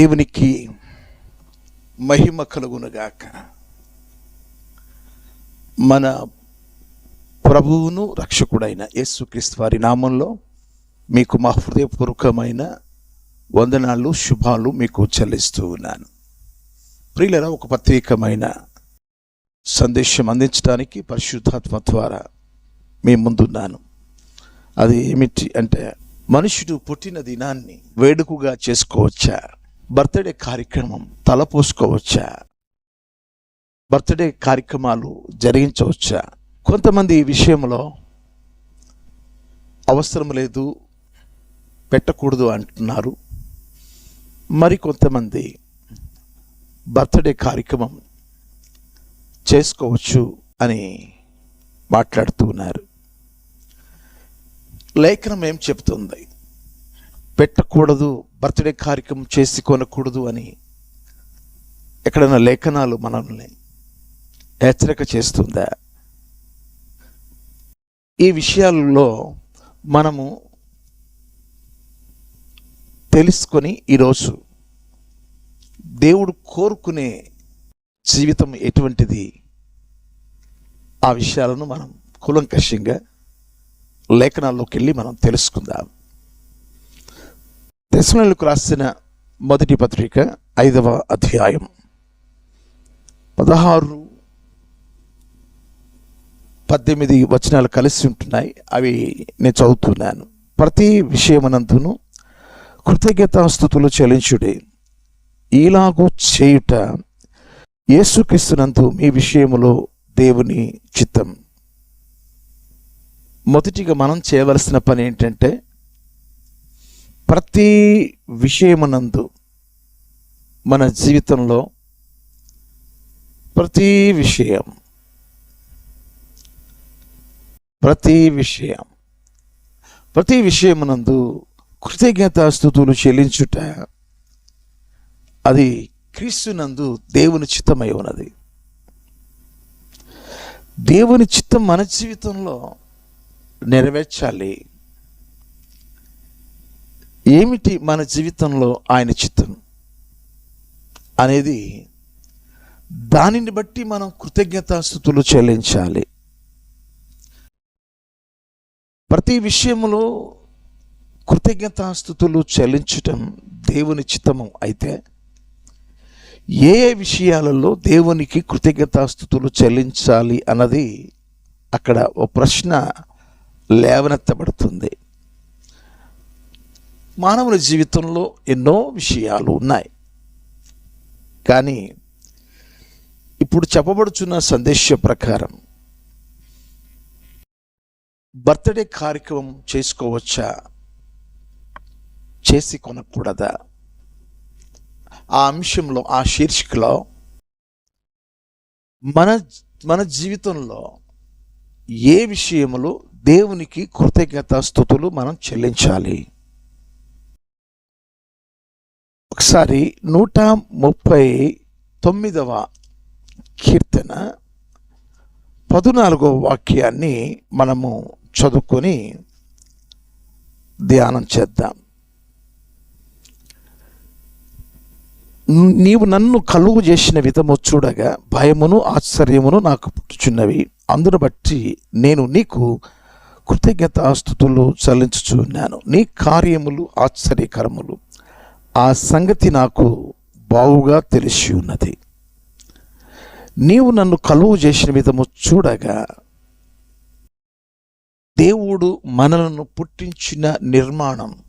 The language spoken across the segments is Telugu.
దేవునికి మహిమ కలుగునుగాక. మన ప్రభువును రక్షకుడైన యేసుక్రీస్తు వారి నామంలో మీకు మా హృదయపూర్వకమైన వందనాలు శుభాలు మీకు చెల్లిస్తూ ఉన్నాను. ప్రియులరా ఒక ప్రత్యేకమైన సందేశం అందించడానికి పరిశుద్ధాత్మ ద్వారా మీ ముందున్నాను. అది ఏమిటి అంటే మనుషుడు పుట్టిన దినాన్ని వేడుకగా చేసుకోవచ్చా? బర్త్డే కార్యక్రమం తలపోసుకోవచ్చా? బర్త్డే కార్యక్రమాలు జరిగించవచ్చా? కొంతమంది ఈ విషయంలో అవసరం లేదు పెట్టకూడదు అంటున్నారు. మరి కొంతమంది బర్త్డే కార్యక్రమం చేసుకోవచ్చు అని మాట్లాడుతూ ఉన్నారు. లేఖనం ఏం చెప్తుంది? పెట్టకూడదు బర్త్డే కార్యక్రమం చేసి కొనకూడదు అని ఎక్కడైనా లేఖనాలు మనల్ని హెచ్చరిక చేస్తుందా? ఈ విషయాలలో మనము తెలుసుకొని ఈరోజు దేవుడు కోరుకునే జీవితం ఎటువంటిది? ఆ విషయాలను మనం కూలంకషంగా లేఖనాల్లోకి వెళ్ళి మనం తెలుసుకుందాం. తెసలకు రాసిన మొదటి పత్రిక ఐదవ అధ్యాయం. పదహారు పద్దెనిమిది వచనాలు కలిసి ఉంటున్నాయి. అవి నేను చదువుతున్నాను. ప్రతి విషయమనందును కృతజ్ఞతాస్థుతులు చెల్లించుడే. ఈలాగూ చేయుట యేసుక్రీస్తునందు మీ విషయములో దేవుని చిత్తం. మొదటిగా మనం చేయవలసిన పని ఏంటంటే ప్రతి విషయమునందు మన జీవితంలో ప్రతి విషయం ప్రతి విషయం ప్రతి విషయమునందు కృతజ్ఞతాస్థుతులు చెల్లించుట అది క్రీస్తునందు దేవుని చిత్తమై ఉన్నది. దేవుని చిత్తం మన జీవితంలో నెరవేర్చాలి. ఏమిటి మన జీవితంలో ఆయన చిత్తం? అనేది దానిని బట్టి మనం కృతజ్ఞతాస్థుతులు చెల్లించాలి. ప్రతి విషయంలో కృతజ్ఞతాస్థుతులు చెల్లించటం దేవుని చిత్తము అయితే ఏ ఏ విషయాలలో దేవునికి కృతజ్ఞతాస్థుతులు చెల్లించాలి అన్నది అక్కడ ఓ ప్రశ్న లేవనెత్తబడుతుంది. మానవుల జీవితంలో ఎన్నో విషయాలు ఉన్నాయి. కానీ ఇప్పుడు చెప్పబడుచున్న సందేశ ప్రకారం బర్త్డే కార్యక్రమం చేసుకోవచ్చా? చేసి కొనకూడదా? ఆ అంశంలో ఆ శీర్షికలో మన మన జీవితంలో ఏ విషయములు దేవునికి కృతజ్ఞత స్థుతులు మనం చెల్లించాలి? ఒకసారి నూట ముప్పై తొమ్మిదవ కీర్తన పదునాలుగో వాక్యాన్ని మనము చదువుకొని ధ్యానం చేద్దాం. నీవు నన్ను కలుగు చేసిన విధము చూడగా భయమును ఆశ్చర్యమును నాకు పుట్టుచున్నవి. అందును బట్టి నేను నీకు కృతజ్ఞతాస్థుతులు చెల్లించుచున్నాను. నీ కార్యములు ఆశ్చర్యకరములు. ఆ సంగతి నాకు బావుగా తెలిసి ఉన్నది. నీవు నన్ను కలువు చేసిన విధము చూడగా దేవుడు మనలను పుట్టించిన నిర్మాణం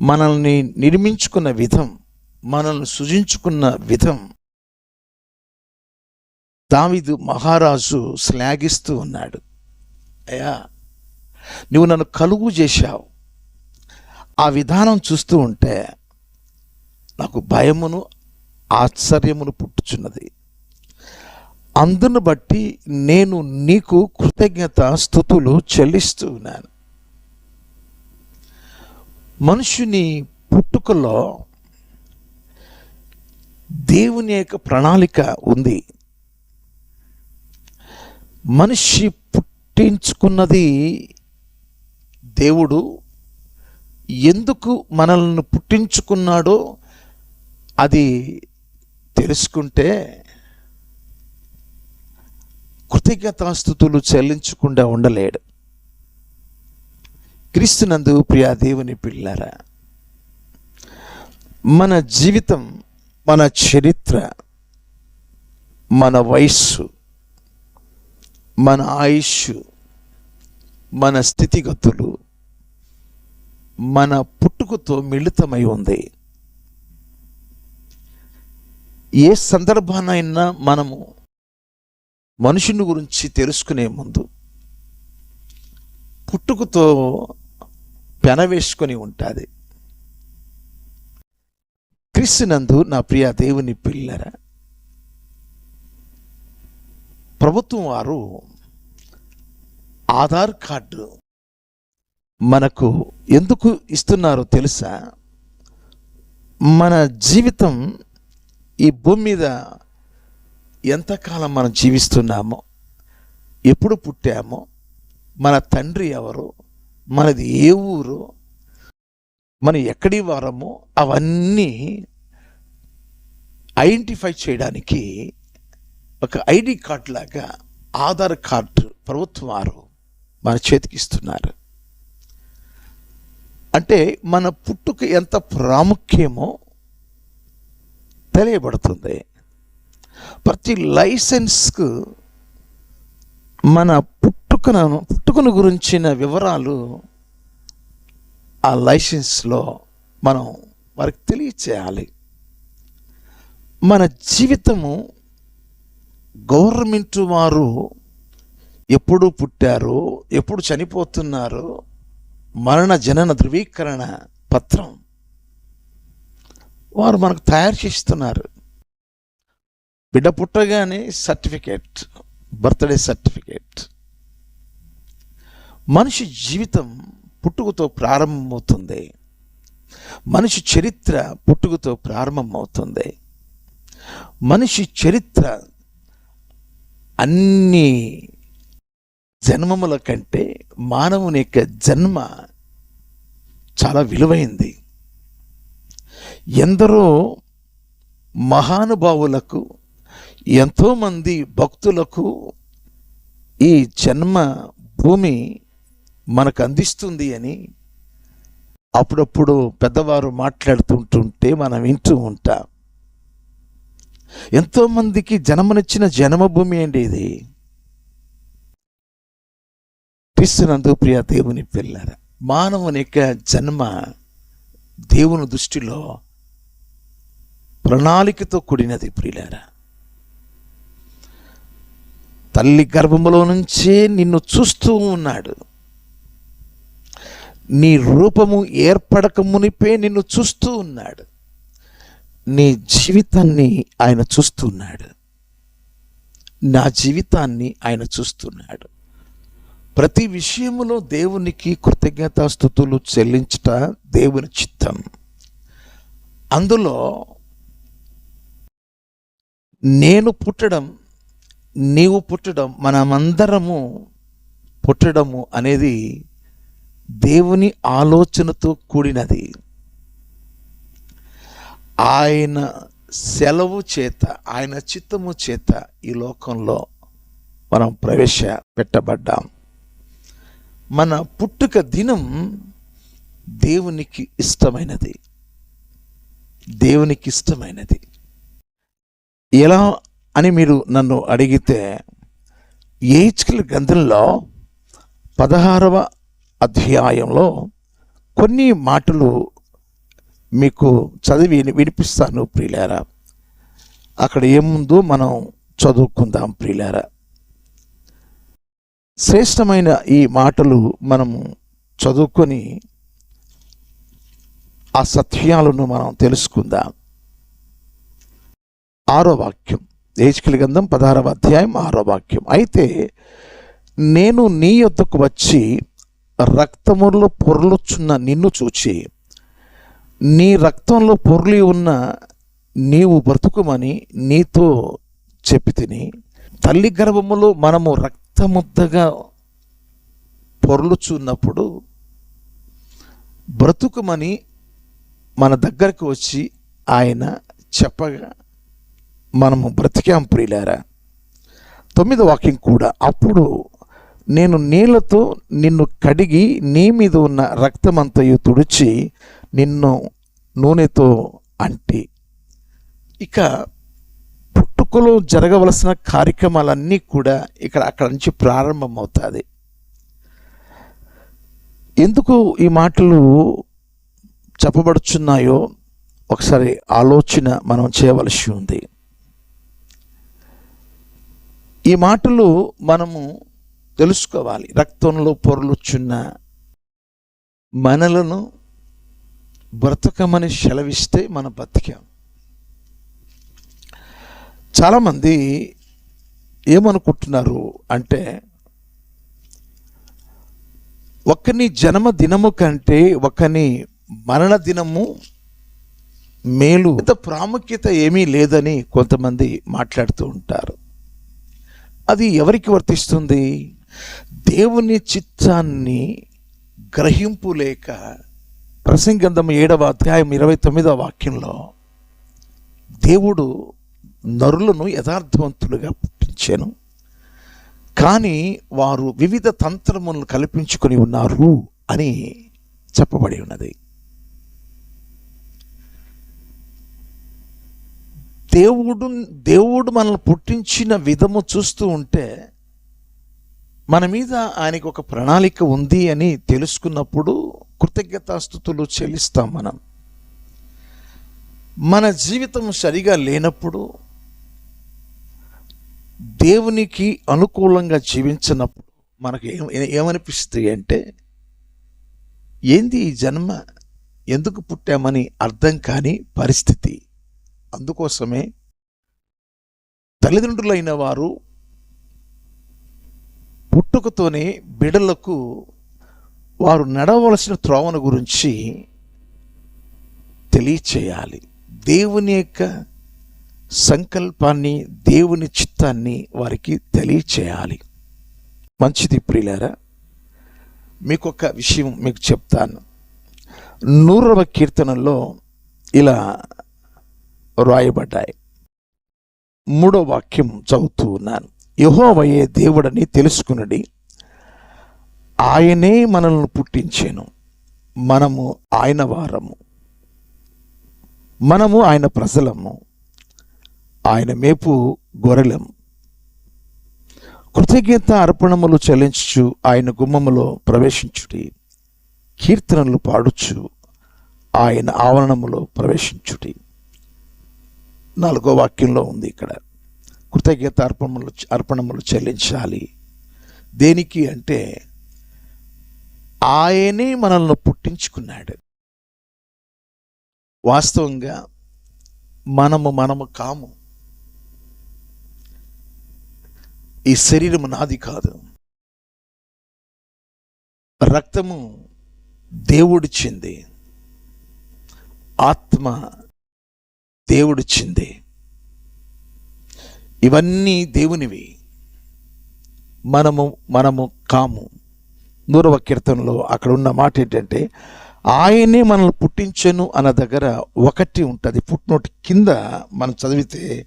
మనల్ని నిర్మించుకున్న విధం మనల్ని సృజించుకున్న విధం దావిదు మహారాజు శ్లాఘిస్తూ ఉన్నాడు. అయ్యా నువ్వు నన్ను కలుగు చేశావు. ఆ విధానం చూస్తూ ఉంటే నాకు భయమును ఆశ్చర్యమును పుట్టుచున్నది. అందును బట్టి నేను నీకు కృతజ్ఞత స్థుతులు చెల్లిస్తూ ఉన్నాను. మనుషుని పుట్టుకలో దేవుని యొక్క ప్రణాళిక ఉంది. మనిషి పుట్టించుకున్నది దేవుడు ఎందుకు మనల్ని పుట్టించుకున్నాడో అది తెలుసుకుంటే కృతజ్ఞతాస్థుతులు చెల్లించకుండా ఉండలేడు. క్రీస్తునందు ప్రియా దేవుని పిల్లరా మన జీవితం మన చరిత్ర మన వయస్సు మన ఆయుష్ మన స్థితిగతులు మన పుట్టుకతో మిళితమై ఉంది. ఏ సందర్భానైనా మనము మనుషుని గురించి తెలుసుకునే ముందు పుట్టుకతో పెనవేసుకొని ఉంటుంది. క్రిస్తునందు నా ప్రియ దేవుని పిల్లర ప్రభుత్వం వారు ఆధార్ కార్డు మనకు ఎందుకు ఇస్తున్నారో తెలుసా? మన జీవితం ఈ భూమి మీద ఎంతకాలం మనం జీవిస్తున్నామో ఎప్పుడు పుట్టామో మన తండ్రి ఎవరు మనది ఏ ఊరు మనం ఎక్కడి వారమో అవన్నీ ఐడెంటిఫై చేయడానికి ఒక ఐడి కార్డ్ లాగా ఆధార్ కార్డు ప్రభుత్వం వారు మన చేతికి ఇస్తున్నారు. అంటే మన పుట్టుక ఎంత ప్రాముఖ్యమో తెలియబడుతుంది. ప్రతి లైసెన్స్కు మన పుట్టుకను పుట్టుకను గురించిన వివరాలు ఆ లైసెన్స్లో మనం వారికి తెలియచేయాలి. మన జీవితము గవర్నమెంట్ వారు ఎప్పుడు పుట్టారో ఎప్పుడు చనిపోతున్నారో మరణ జనన ధృవీకరణ పత్రం. వారు మనకు తయారు చేస్తున్నారు. బిడ్డ పుట్టగానే సర్టిఫికేట్ బర్త్డే సర్టిఫికేట్. మనిషి జీవితం పుట్టుకతో ప్రారంభమవుతుంది. మనిషి చరిత్ర పుట్టుకతో ప్రారంభమవుతుంది. మనిషి చరిత్ర అన్నీ జన్మముల కంటే మానవుని యొక్క జన్మ చాలా విలువైంది. ఎందరో మహానుభావులకు ఎంతోమంది భక్తులకు ఈ జన్మ భూమి మనకు అందిస్తుంది అని అప్పుడప్పుడు పెద్దవారు మాట్లాడుతుంటుంటే మనం వింటూ ఉంటాం. ఎంతోమందికి జన్మనిచ్చిన జన్మభూమి అండి ఇది. క్రీస్తునందు ప్రియ దేవుని పిల్లర మానవుని యొక్క జన్మ దేవుని దృష్టిలో ప్రణాళికతో కూడినది ప్రియులారా. తల్లి గర్భములో నుంచే నిన్ను చూస్తూ ఉన్నాడు. నీ రూపము ఏర్పడక మునిపే నిన్ను చూస్తూ ఉన్నాడు. నీ జీవితాన్ని ఆయన చూస్తున్నాడు. నా జీవితాన్ని ఆయన చూస్తున్నాడు. ప్రతి విషయంలో దేవునికి కృతజ్ఞతాస్థుతులు చెల్లించట దేవుని చిత్తం. అందులో నేను పుట్టడం నీవు పుట్టడం మనమందరము పుట్టడము అనేది దేవుని ఆలోచనతో కూడినది. ఆయన సెలవు చేత ఆయన చిత్తము చేత ఈ లోకంలో మనం ప్రవేశ పెట్టబడ్డాం మన పుట్టుక దినం దేవునికి ఇష్టమైనది. దేవునికి ఇష్టమైనది. ఎలా అని మీరు నన్ను అడిగితే ఏహెచ్కల్ గ్రంథంలో పదహారవ అధ్యాయంలో కొన్ని మాటలు మీకు చదివి వినిపిస్తాను ప్రియులారా. అక్కడ ఏముందో మనం చదువుకుందాం ప్రియులారా. శ్రేష్టమైన ఈ మాటలు మనము చదువుకొని ఆ సత్యాలను మనం తెలుసుకుందాం. ఆరో వాక్యం. ఏజ్కిలి గంధం పదహారవ అధ్యాయం ఆరో వాక్యం. అయితే నేను నీ యొద్దకు వచ్చి రక్తములో పొరలుచున్న నిన్ను చూచి నీ రక్తంలో పొర్లి ఉన్న నీవు బ్రతుకుమని నీతో చెప్పి తిని తల్లి గర్భములో మనము మెత్త ముద్దగా పొరలుచున్నప్పుడు బ్రతుకుమని మన దగ్గరకు వచ్చి ఆయన చెప్పగా మనము బ్రతికాం ప్రియులారా. తొమ్మిది వాక్యం కూడా అప్పుడు నేను నీళ్ళతో నిన్ను కడిగి నీ మీద ఉన్న రక్తమంతయు తుడిచి నిన్ను నూనెతో అంటి. ఇక పుట్టుకలో జరగవలసిన కార్యక్రమాలన్నీ కూడా ఇక్కడ అక్కడ నుంచి ప్రారంభమవుతుంది. ఎందుకు ఈ మాటలు చెప్పబడుచున్నాయో ఒకసారి ఆలోచన మనం చేయవలసి ఉంది. ఈ మాటలు మనము తెలుసుకోవాలి. రక్తంలో పొరలుచున్న మనలను బ్రతకమని సెలవిస్తే మన బతికాం. చాలామంది ఏమనుకుంటున్నారు అంటే ఒకని జన్మ దినము కంటే ఒకని మరణ దినము మేలు. ఇంత ప్రాముఖ్యత ఏమీ లేదని కొంతమంది మాట్లాడుతూ ఉంటారు. అది ఎవరికి వర్తిస్తుంది? దేవుని చిత్తాన్ని గ్రహింపు లేక ప్రసంగంధం ఏడవ అధ్యాయం ఇరవై తొమ్మిదవ వాక్యంలో దేవుడు నరులను యథార్థవంతులుగా పుట్టించాను. కానీ వారు వివిధ తంత్రములను కల్పించుకొని ఉన్నారు అని చెప్పబడి ఉన్నది. దేవుడు దేవుడు మనల్ని పుట్టించిన విధము చూస్తూ ఉంటే మన మీద ఆయనకు ఒక ప్రణాళిక ఉంది అని తెలుసుకున్నప్పుడు కృతజ్ఞతాస్థుతులు చెల్లిస్తాం మనం. మన జీవితం సరిగా లేనప్పుడు దేవునికి అనుకూలంగా జీవించినప్పుడు మనకు ఏం ఏమనిపిస్తుంది అంటే ఏంది ఈ జన్మ? ఎందుకు పుట్టామని అర్థం కాని పరిస్థితి. అందుకోసమే తల్లిదండ్రులైన వారు పుట్టుకతోనే బిడలకు వారు నడవలసిన త్రోవను గురించి తెలియచేయాలి. దేవుని యొక్క సంకల్పాన్ని దేవుని చిత్తాన్ని వారికి తెలియచేయాలి. మంచిది ప్రియులారా మీకు ఒక విషయం మీకు చెప్తాను. నూరవ కీర్తనలో ఇలా రాయబడ్డాయి. మూడో వాక్యం చదువుతూ ఉన్నాను. యహోవయే దేవుడని తెలుసుకునడి. ఆయనే మనల్ని పుట్టించాను. మనము ఆయన వారము. మనము ఆయన ప్రజలము. ఆయన మేపు గొరెలం కృతజ్ఞత అర్పణములు చెల్లించుచు ఆయన గుమ్మములో ప్రవేశించుడి. కీర్తనలు పాడుచు ఆయన ఆవరణములో ప్రవేశించుడి. నాలుగో వాక్యంలో ఉంది ఇక్కడ. కృతజ్ఞత అర్పణములు అర్పణములు చెల్లించాలి. దేనికి అంటే ఆయనే మనల్ని పుట్టించుకున్నాడు. వాస్తవంగా మనము మనము కాము. ఈ శరీరము నాది కాదు. రక్తము దేవుడిచ్చింది. ఆత్మ దేవుడిచ్చింది. ఇవన్నీ దేవునివి. మనము మనము కాము. నూరవ కీర్తనలో అక్కడ ఉన్న మాట ఏంటంటే ఆయనే మనల్ని పుట్టించను అన్న దగ్గర ఒకటి ఉంటుంది. పుట్టినోటి కింద మనం చదివితే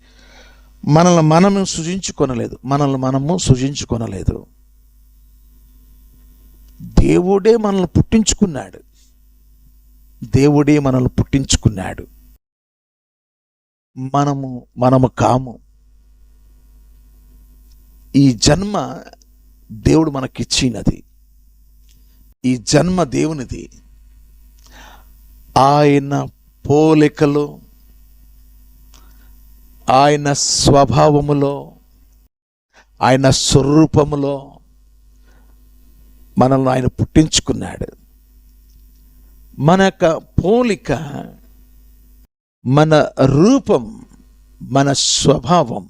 మనల్ని మనము సృజించుకొనలేదు. మనల్ని మనము సృజించుకొనలేదు. దేవుడే మనల్ని పుట్టించుకున్నాడు. దేవుడే మనల్ని పుట్టించుకున్నాడు. మనము మనము కాము. ఈ జన్మ దేవుడు మనకిచ్చినది. ఈ జన్మ దేవునిది. ఆయన పోలికలో ఆయన స్వభావములో ఆయన స్వరూపములో మనల్ని ఆయన పుట్టించుకున్నాడు. మన యొక్క పోలిక మన రూపం మన స్వభావం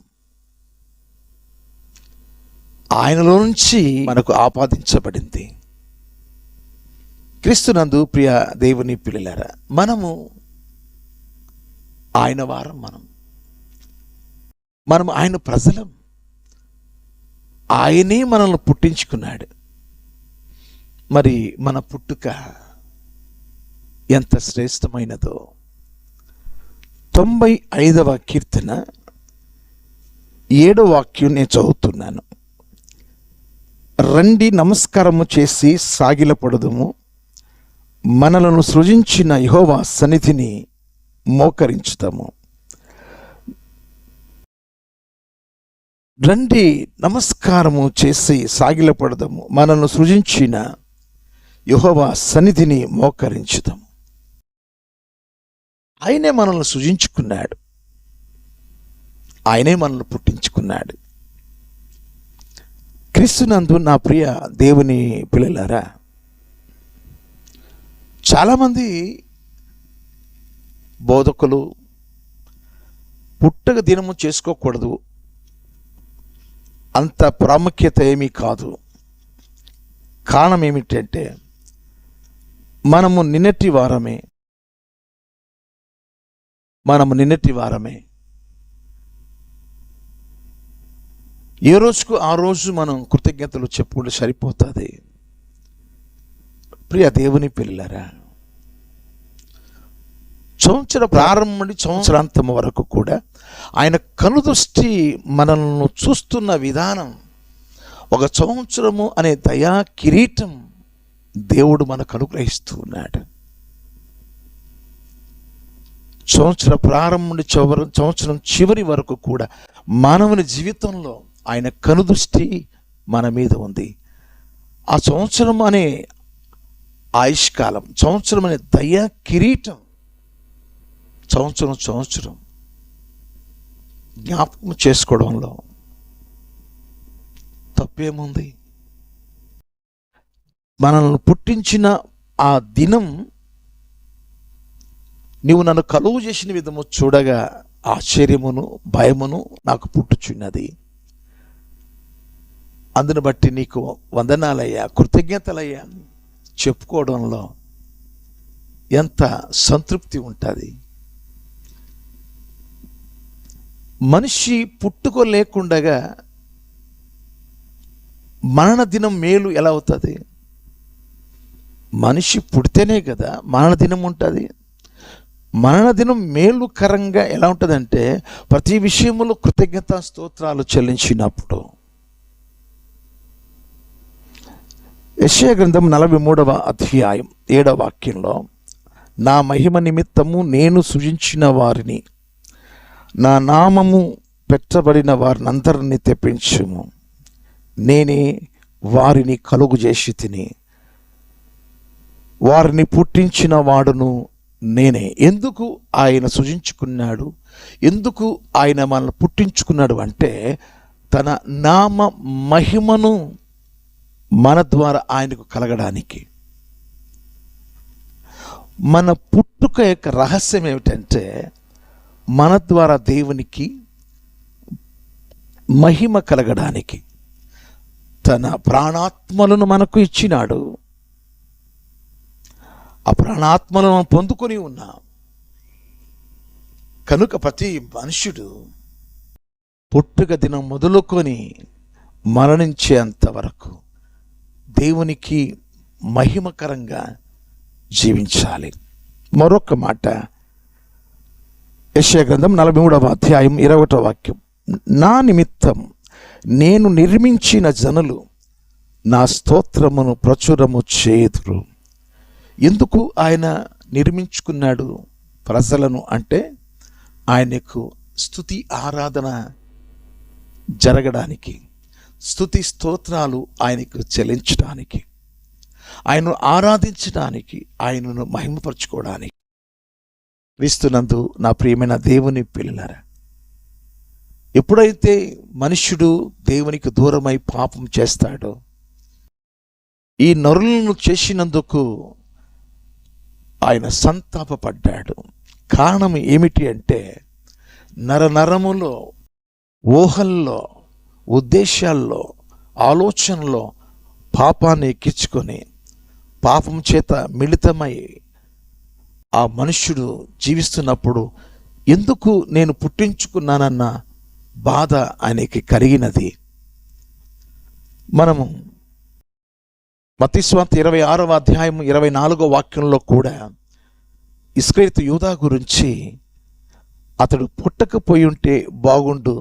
ఆయనలో నుంచి మనకు ఆపాదించబడింది. క్రీస్తునందు ప్రియ దేవుని పిల్లలారా మనము ఆయన వారం మనం. మనం ఆయన ప్రజలం. ఆయనే మనల్ని పుట్టించుకున్నాడు. మరి మన పుట్టుక ఎంత శ్రేష్టమైనదో. తొంభై ఐదవ కీర్తన ఏడో వాక్యం నేను చదువుతున్నాను. రండి నమస్కారము చేసి సాగిలపడదుము. మనలను సృజించిన యహోవా సన్నిధిని మోకరించుతాము. రండి నమస్కారము చేసి సాగిలపడదాము. మనల్ని సృజించిన యహోవా సన్నిధిని మోకరించుదాము. ఆయనే మనల్ని సృజించుకున్నాడు. ఆయనే మనల్ని పుట్టించుకున్నాడు. క్రీస్తునందు నా ప్రియ దేవుని పిల్లలారా చాలామంది బోధకులు పుట్టక దినము చేసుకోకూడదు. అంత ప్రాముఖ్యత ఏమీ కాదు. కారణం ఏమిటంటే మనము నిన్నటి వారమే మనము నిన్నటి వారమే. ఏ రోజుకు ఆ రోజు మనం కృతజ్ఞతలు చెప్పుకుంటే సరిపోతుంది? ప్రియ దేవుని పిల్లరా సంవత్సర ప్రారంభం నుండి సంవత్సరాంతం వరకు కూడా ఆయన కనుదృష్టి మనల్ని చూస్తున్న విధానం ఒక సంవత్సరము అనే దయా కిరీటం దేవుడు మనకు అనుగ్రహిస్తూ ఉన్నాడు. సంవత్సర ప్రారంభం నుండి చివరి సంవత్సరం చివరి వరకు కూడా మానవుని జీవితంలో ఆయన కనుదృష్టి మన మీద ఉంది. ఆ సంవత్సరం అనే ఆయుష్కాలం సంవత్సరం అనే దయా కిరీటం సంవత్సరం సంవత్సరం జ్ఞాపకం చేసుకోవడంలో తప్పేముంది? మనల్ని పుట్టించిన ఆ దినం నీవు నన్ను కలువు చేసిన విధము చూడగా ఆశ్చర్యమును భయమును నాకు పుట్టుచున్నది. అందును బట్టి నీకు వందనాలయ్యా కృతజ్ఞతలయ్యా చెప్పుకోవడంలో ఎంత సంతృప్తి ఉంటుంది. మనిషి పుట్టుకోలేకుండగా మరణ దినం మేలు ఎలా అవుతుంది? మనిషి పుడితేనే కదా మరణ దినం ఉంటుంది. మరణ దినం మేలుకరంగా ఎలా ఉంటుందంటే ప్రతి విషయంలో కృతజ్ఞత స్తోత్రాలు చెల్లించినప్పుడు. యశయ గ్రంథం నలభై మూడవ అధ్యాయం ఏడవ వాక్యంలో నా మహిమ నిమిత్తము నేను సృజించిన వారిని నా నామము పెట్టబడిన వారినందరిని తెప్పించుము. నేనే వారిని కలుగు చేసి తిని వారిని పుట్టించిన వాడును నేనే. ఎందుకు ఆయన సృజించుకున్నాడు? ఎందుకు ఆయన మనల్ని పుట్టించుకున్నాడు అంటే తన నామ మహిమను మన ద్వారా ఆయనకు కలగడానికి. మన పుట్టుక యొక్క రహస్యం ఏమిటంటే మన ద్వారా దేవునికి మహిమ కలగడానికి తన ప్రాణాత్మలను మనకు ఇచ్చినాడు. ఆ ప్రాణాత్మలను మనం పొందుకొని ఉన్నాం. కనుక ప్రతి మనుష్యుడు పుట్టుక దినం మొదలుకొని మరణించేంత వరకు దేవునికి మహిమకరంగా జీవించాలి. మరొక మాట యశ్యా గ్రంథం నలభై మూడవ అధ్యాయం ఇరవై వాక్యం. నా నిమిత్తం నేను నిర్మించిన జనులు నా స్తోత్రమును ప్రచురము చేదురు ఎందుకు ఆయన నిర్మించుకున్నాడు ప్రజలను అంటే ఆయనకు స్థుతి ఆరాధన జరగడానికి స్థుతి స్తోత్రాలు ఆయనకు చెల్లించడానికి ఆయనను ఆరాధించడానికి ఆయనను మహిమపరచుకోవడానికి. క్రీస్తునందు నా ప్రియమైన దేవుని పిల్లలారా ఎప్పుడైతే మనుష్యుడు దేవునికి దూరమై పాపం చేస్తాడో ఈ నరులను చేసినందుకు ఆయన సంతాపపడ్డాడు. కారణం ఏమిటి అంటే నరనరములో ఊహల్లో ఉద్దేశాల్లో ఆలోచనలో పాపాన్ని ఎక్కించుకొని పాపం చేత మిళితమై ఆ మనుష్యుడు జీవిస్తున్నప్పుడు ఎందుకు నేను పుట్టించుకున్నానన్న బాధ ఆయనకి కలిగినది. మనము మతిస్వాంత ఇరవై ఆరవ అధ్యాయం ఇరవై నాలుగో వాక్యంలో కూడా ఇస్క్రేతు యూదా గురించి అతడు పుట్టకపోయి ఉంటే బాగుండు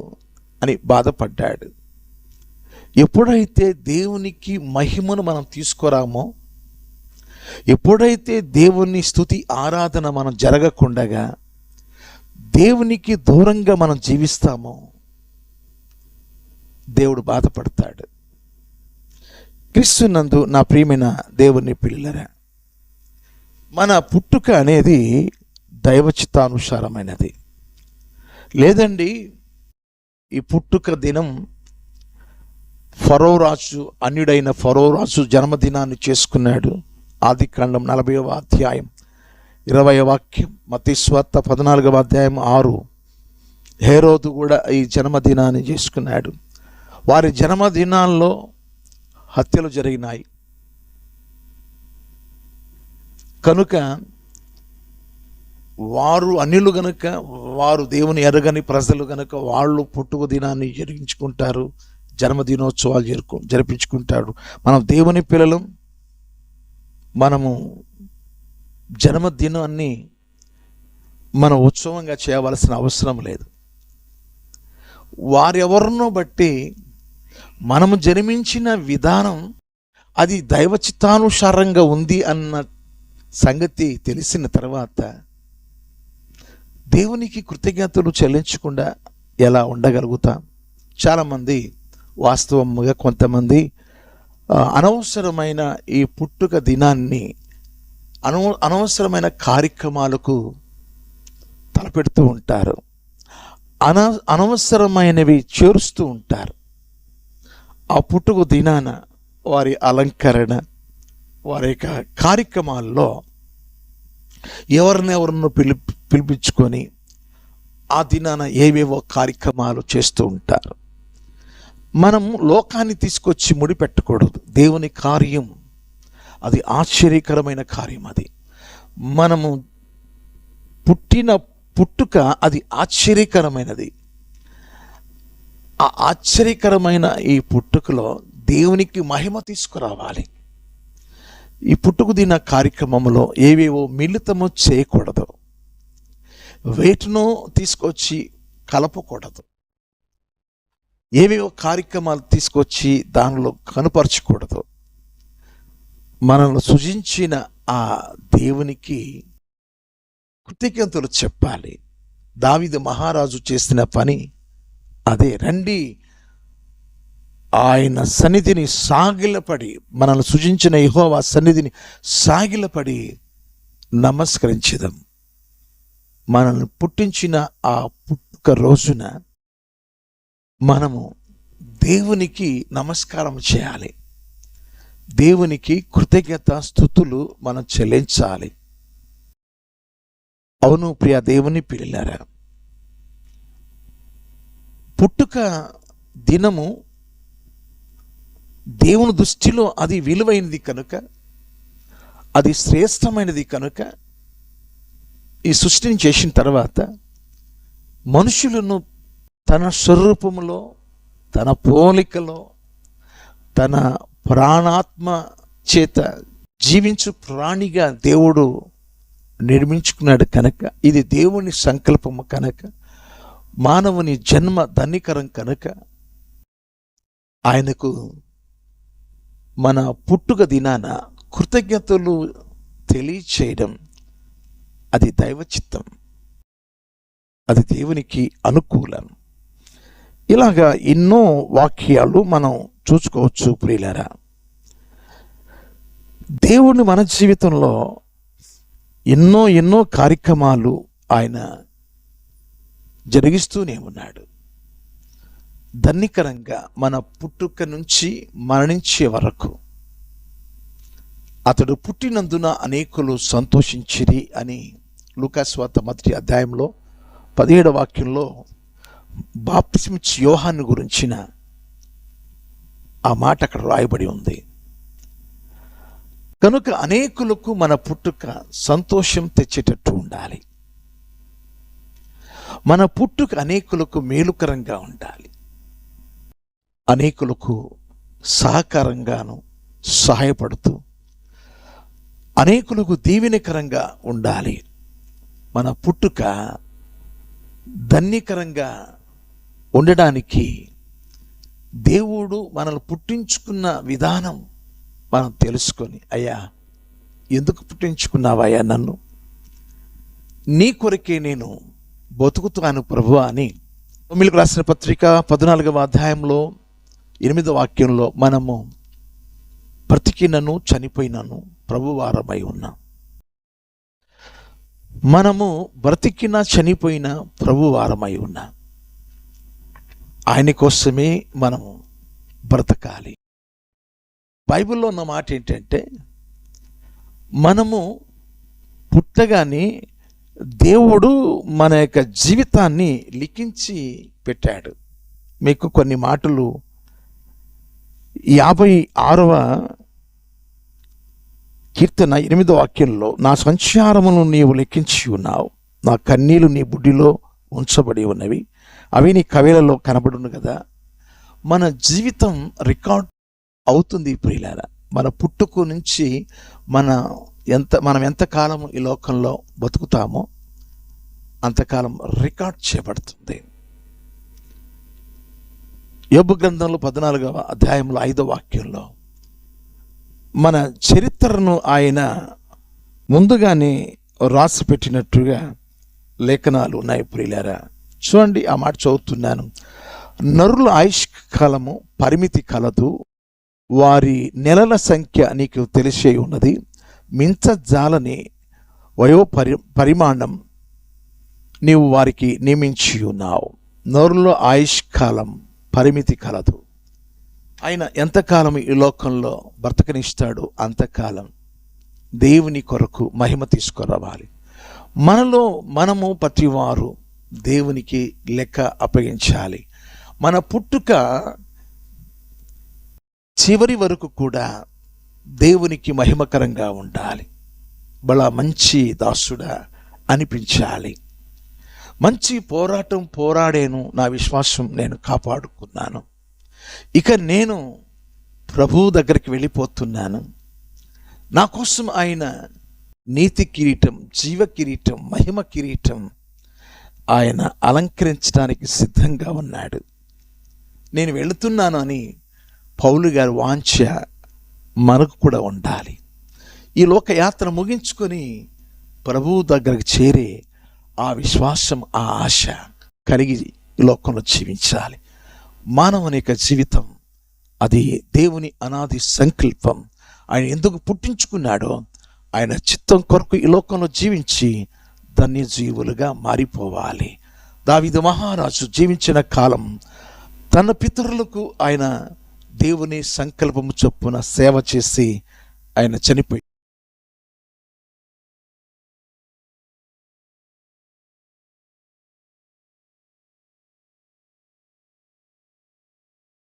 అని బాధపడ్డాడు. ఎప్పుడైతే దేవునికి మహిమను మనం తీసుకురామో ఎప్పుడైతే దేవుని స్థుతి ఆరాధన మనం జరగకుండగా దేవునికి దూరంగా మనం జీవిస్తామో దేవుడు బాధపడతాడు. క్రీస్తునందు నా ప్రియమైన దేవుని పిల్లరా మన పుట్టుక అనేది దైవచిత్తానుసారమైనది. లేదండి ఈ పుట్టుక దినం ఫరోరాజు అన్యుడైన ఫరోరాజు జన్మదినాన్ని చేసుకున్నాడు. ఆదికాండం నలభైవ అధ్యాయం. ఇరవై వాక్యం మతీశ్వార్త పద్నాలుగవ అధ్యాయం ఆరు. హేరోదు కూడా ఈ జన్మదినాన్ని చేసుకున్నాడు. వారి జన్మదినాల్లో హత్యలు జరిగినాయి. కనుక వారు అన్యులు గనుక వారు దేవుని ఎరగని ప్రజలు గనుక వాళ్ళు పుట్టుక దినాన్ని జరిగించుకుంటారు జన్మదినోత్సవాలు జరుపు జరిపించుకుంటారు. మనం దేవుని పిల్లలం మనము జన్మదినాన్ని మన ఉత్సవంగా చేయవలసిన అవసరం లేదు. వారెవరినో బట్టి మనము జన్మించిన విధానం అది దైవ చిత్తానుసారంగా ఉంది అన్న సంగతి తెలిసిన తర్వాత దేవునికి కృతజ్ఞతలు చెల్లించకుండా ఎలా ఉండగలుగుతాం? చాలామంది వాస్తవంగా కొంతమంది అనవసరమైన ఈ పుట్టుక దినాన్ని అనవ అనవసరమైన కార్యక్రమాలకు తలపెడుతూ ఉంటారు. అన అనవసరమైనవి చేరుస్తూ ఉంటారు. ఆ పుట్టుక దినాన వారి అలంకరణ వారి యొక్క కార్యక్రమాల్లో ఎవరినెవరినో పిలి పిలిపించుకొని ఆ దినాన ఏవేవో కార్యక్రమాలు చేస్తూ ఉంటారు. మనం లోకాన్ని తీసుకొచ్చి ముడిపెట్టకూడదు. దేవుని కార్యం అది ఆశ్చర్యకరమైన కార్యం అది. మనము పుట్టిన పుట్టుక అది ఆశ్చర్యకరమైనది. ఆ ఆశ్చర్యకరమైన ఈ పుట్టుకలో దేవునికి మహిమ తీసుకురావాలి. ఈ పుట్టుకు దిన కార్యక్రమంలో ఏవేవో మిళితము చేయకూడదు. వేటును తీసుకొచ్చి కలపకూడదు. ఏవేవో కార్యక్రమాలు తీసుకొచ్చి దానిలో కనుపరచకూడదు. మనల్ని సృజించిన ఆ దేవునికి కృతజ్ఞతలు చెప్పాలి. దావిద మహారాజు చేసిన పని అదే. రండి ఆయన సన్నిధిని సాగిలపడి మనల్ని సృజించిన యహోవా సన్నిధిని సాగిలపడి నమస్కరించదాం. మనల్ని పుట్టించిన ఆ పుట్టుక రోజున మనము దేవునికి నమస్కారం చేయాలి. దేవునికి కృతజ్ఞత స్థుతులు మనం చెల్లించాలి. అవును ప్రియ దేవుని పిల్లారా పుట్టుక దినము దేవుని దృష్టిలో అది విలువైనది కనుక అది శ్రేష్టమైనది కనుక ఈ సృష్టిని చేసిన తర్వాత మనుషులను తన స్వరూపములో తన పోలికలో తన ప్రాణాత్మ చేత జీవించు ప్రాణిగా దేవుడు నిర్మించుకున్నాడు కనుక ఇది దేవుని సంకల్పము కనుక మానవుని జన్మ ధన్యకరం కనుక ఆయనకు మన పుట్టుక దినాన కృతజ్ఞతలు తెలియచేయడం అది దైవచిత్తం. అది దేవునికి అనుకూలం. ఇలాగా ఎన్నో వాక్యాలు మనం చూసుకోవచ్చు ప్రియులరా. దేవుని మన జీవితంలో ఎన్నో ఎన్నో కార్యక్రమాలు ఆయన జరిగిస్తూనే ఉన్నాడు. ధన్నికరంగా మన పుట్టుక నుంచి మరణించే వరకు అతడు పుట్టినందున అనేకులు సంతోషించిరి అని లూకాస్వాత మొదటి అధ్యాయంలో పదిహేడు వాక్యంలో బాప్తిస్మిచ్ యోహాన్ని గురించిన ఆ మాట అక్కడ రాయబడి ఉంది. కనుక అనేకులకు మన పుట్టుక సంతోషం తెచ్చేటట్టు ఉండాలి. మన పుట్టుక అనేకులకు మేలుకరంగా ఉండాలి. అనేకులకు సహకారంగాను సహాయపడుతూ అనేకులకు దీవెనకరంగా ఉండాలి. మన పుట్టుక ధన్యకరంగా ఉండడానికి దేవుడు మనల్ని పుట్టించుకున్న విధానం మనం తెలుసుకొని అయ్యా ఎందుకు పుట్టించుకున్నావయ్యా నన్ను? నీ కొరకే నేను బతుకుతాను ప్రభు అని తొమ్మిదికి రాసిన పత్రిక పద్నాలుగవ అధ్యాయంలో ఎనిమిదవ వాక్యంలో మనము బ్రతికినను చనిపోయినను ప్రభువారమై ఉన్నాం. మనము బ్రతికిన చనిపోయిన ప్రభువారమై ఉన్నాం. ఆయన కోసమే మనము బ్రతకాలి. బైబిల్లో ఉన్న మాట ఏంటంటే మనము పుట్టగానే దేవుడు మన యొక్క జీవితాన్ని లిఖించి పెట్టాడు. మీకు కొన్ని మాటలు యాభై ఆరవ కీర్తన ఎనిమిదో వాక్యంలో నా సంచారమును నీవు లెక్కించి ఉన్నావు నా కన్నీలు నీ బుడ్డిలో ఉంచబడి ఉన్నవి. అవి నీ కవిలలో కనబడును కదా. మన జీవితం రికార్డ్ అవుతుంది ప్రియులారా. మన పుట్టుకు నుంచి మన ఎంత మనం ఎంతకాలం ఈ లోకంలో బతుకుతామో అంతకాలం రికార్డ్ చేయబడుతుంది. యోబు గ్రంథంలో పద్నాలుగవ అధ్యాయంలో ఐదో వాక్యంలో మన చరిత్రను ఆయన ముందుగానే రాసి పెట్టినట్టుగా లేఖనాలు ఉన్నాయి ప్రియులారా. చూడండి ఆ మాట చదువుతున్నాను. నరుల ఆయుష్ కాలము పరిమితి కలదు వారి నెలల సంఖ్య నీకు తెలిసే ఉన్నది. మించజాలని వయో పరి పరిమాణం నీవు వారికి నియమించి ఉన్నావు నరుల ఆయుష్ కాలం పరిమితి కలదు. ఆయన ఎంతకాలం ఈ లోకంలో బ్రతకనిస్తాడు? అంతకాలం. దేవుని కొరకు మహిమ తీసుకురావాలి. మనలో మనము ప్రతివారు దేవునికి లెక్క అప్పగించాలి. మన పుట్టుక చివరి వరకు కూడా దేవునికి మహిమకరంగా ఉండాలి. బలా మంచి దాసుడా అనిపించాలి. మంచి పోరాటం పోరాడాను నా విశ్వాసం నేను కాపాడుకున్నాను. ఇక నేను ప్రభువు దగ్గరికి వెళ్ళిపోతున్నాను. నా కోసం ఆయన నీతి కిరీటం జీవ కిరీటం మహిమ కిరీటం ఆయన అలంకరించడానికి సిద్ధంగా ఉన్నాడు. నేను వెళుతున్నాను అని పౌలు గారి వాంఛ మనకు కూడా ఉండాలి. ఈ లోకయాత్ర ముగించుకొని ప్రభువు దగ్గరకు చేరే ఆ విశ్వాసం ఆ ఆశ కలిగి ఈ లోకంలో జీవించాలి. మానవుని యొక్క జీవితం అది దేవుని అనాది సంకల్పం. ఆయన ఎందుకు పుట్టించుకున్నాడో ఆయన చిత్తం కొరకు ఈ లోకంలో జీవించి ధన్యజీవులుగా మారిపోవాలి. దావిద మహారాజు జీవించిన కాలం తన పితరులకు ఆయన దేవుని సంకల్పము చొప్పున సేవ చేసి ఆయన చనిపోయి